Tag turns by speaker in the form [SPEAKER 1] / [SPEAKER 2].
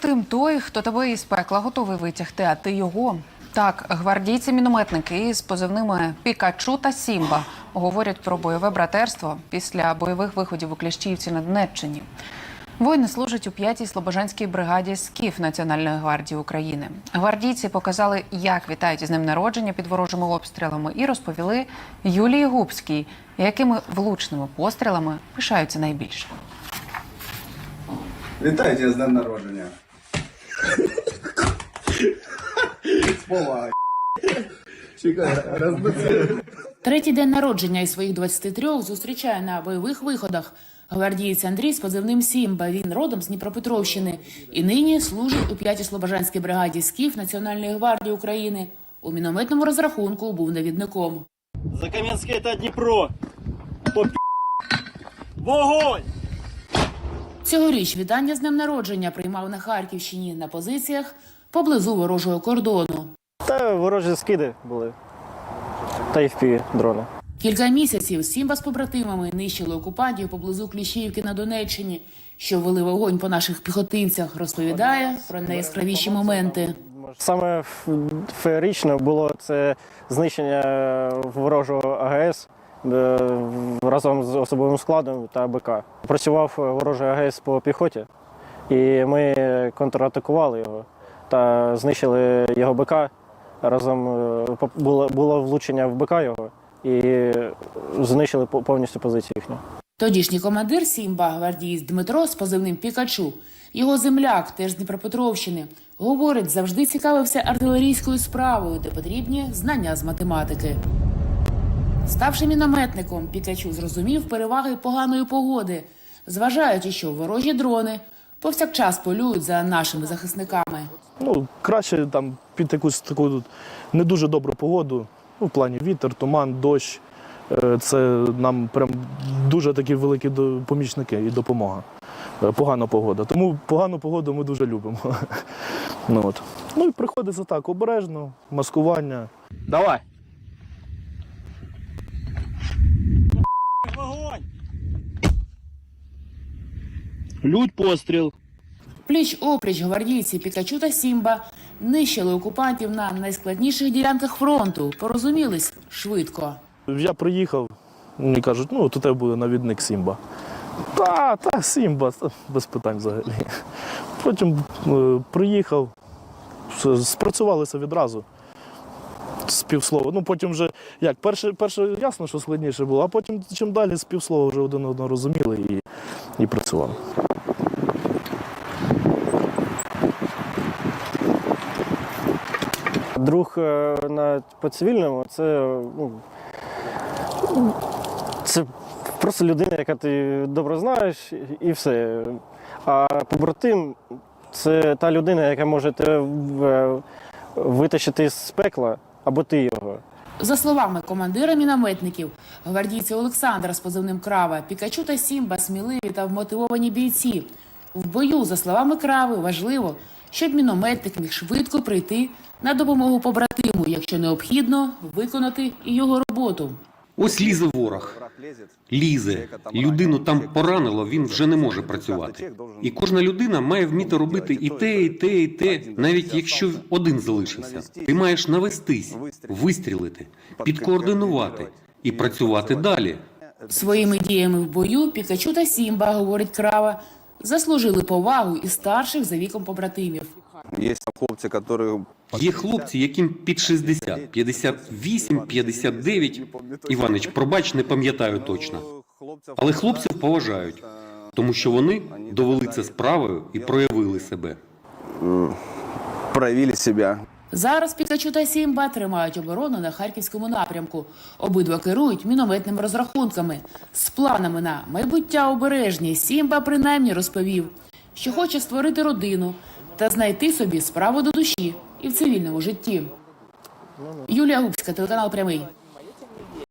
[SPEAKER 1] Побратим той, хто тебе із пекла готовий витягти, а ти його. Так, гвардійці-мінометники із позивними Пікачу та Сімба говорять про бойове братерство після бойових виходів у Кліщівці на Донеччині. Воїни служать у 5-й Слобожанській бригаді СКІФ Національної гвардії України. Гвардійці показали, як вітають із ним народження під ворожими обстрілами, і розповіли Юлії Губській, якими влучними пострілами пишаються найбільше.
[SPEAKER 2] Вітаю тебе з днем народження. Чекай, розбити.
[SPEAKER 3] Третій день народження із своїх 23 зустрічає на бойових виходах. Гвардієць Андрій з позивним Сімба. Він родом з Дніпропетровщини і нині служить у 5-й Слобожанській бригаді СКІФ Національної гвардії України. У мінометному розрахунку був навідником.
[SPEAKER 4] Закаменське та Дніпро. По Вогонь!
[SPEAKER 3] Цьогоріч вітання з днем народження приймав на Харківщині на позиціях поблизу ворожого кордону.
[SPEAKER 4] Та ворожі скиди були. Та й впі дрони.
[SPEAKER 3] Кілька місяців Сімба з побратимами нищили окупантів поблизу Кліщіївки на Донеччині, що вели вогонь по наших піхотинцях. Розповідає про найяскравіші моменти.
[SPEAKER 4] Саме феєрично було це знищення ворожого АГС е, разом з особовим складом та БК. Працював ворожий АГС по піхоті, і ми контратакували його та знищили його БК. Разом е, було, було влучення в БК його і знищили по- повністю позицію їхню.
[SPEAKER 3] Тодішній командир Сімба, гвардієць Дмитро з позивним Пікачу, його земляк, теж з Дніпропетровщини, говорить, завжди цікавився артилерійською справою, де потрібні знання з математики. Ставши мінометником, Пікачу зрозумів переваги поганої погоди, зважаючи, що ворожі дрони повсякчас полюють за нашими захисниками.
[SPEAKER 5] Ну, краще там під якусь таку не дуже добру погоду. Ну, в плані вітер, туман, дощ. Е, Це нам прям дуже такі великі помічники і допомога. Е, Погана погода. Тому погану погоду ми дуже любимо. Ну, от. ну і приходиться так, обережно, маскування.
[SPEAKER 4] Давай. Людь постріл.
[SPEAKER 3] Пліч опліч гвардійці Пікачу та Сімба нищили окупантів на найскладніших ділянках фронту. Порозумілись швидко.
[SPEAKER 5] Я приїхав, мені кажуть, ну, то тебе буде навідник Сімба. Та, та, Сімба, без питань взагалі. Потім е, приїхав, спрацювалися відразу. З півслова. Ну, потім вже, як, перше, перше ясно, що складніше було, а потім чим далі з півслова вже один одного розуміли і, і працювали.
[SPEAKER 4] Друг е, на по цивільному це, ну, це просто людина, яка ти добре знаєш, і все. А побратим це та людина, яка може тебе витащити з пекла, або ти його.
[SPEAKER 3] За словами командира мінометників, гвардійця Олександра з позивним Крава, Пікачу та Сімба сміливі та вмотивовані бійці. В бою, за словами Крави, важливо, щоб мінометник міг швидко прийти на допомогу побратиму, якщо необхідно, виконати і його роботу.
[SPEAKER 6] Ось лізе ворог. Лізе. Людину там поранило, він вже не може працювати. І кожна людина має вміти робити і те, і те, і те, навіть якщо один залишився. Ти маєш навестись, вистрілити, підкоординувати і працювати далі.
[SPEAKER 3] Своїми діями в бою Пікачу та Сімба, говорить Крава, заслужили повагу і старших за віком побратимів.
[SPEAKER 7] Є хлопці, які
[SPEAKER 6] Є хлопці, яким під 60, 58, 59. Іванич, пробач, не пам'ятаю точно. Але хлопців поважають, тому що вони довели це справою і проявили себе.
[SPEAKER 7] проявили себе.
[SPEAKER 3] Зараз Пікачу та Сімба тримають оборону на харківському напрямку. Обидва керують мінометними розрахунками з планами на майбуття обережні. Сімба принаймні розповів, що хоче створити родину та знайти собі справу до душі і в цивільному житті. Юлія Губська, телеканал Прямий.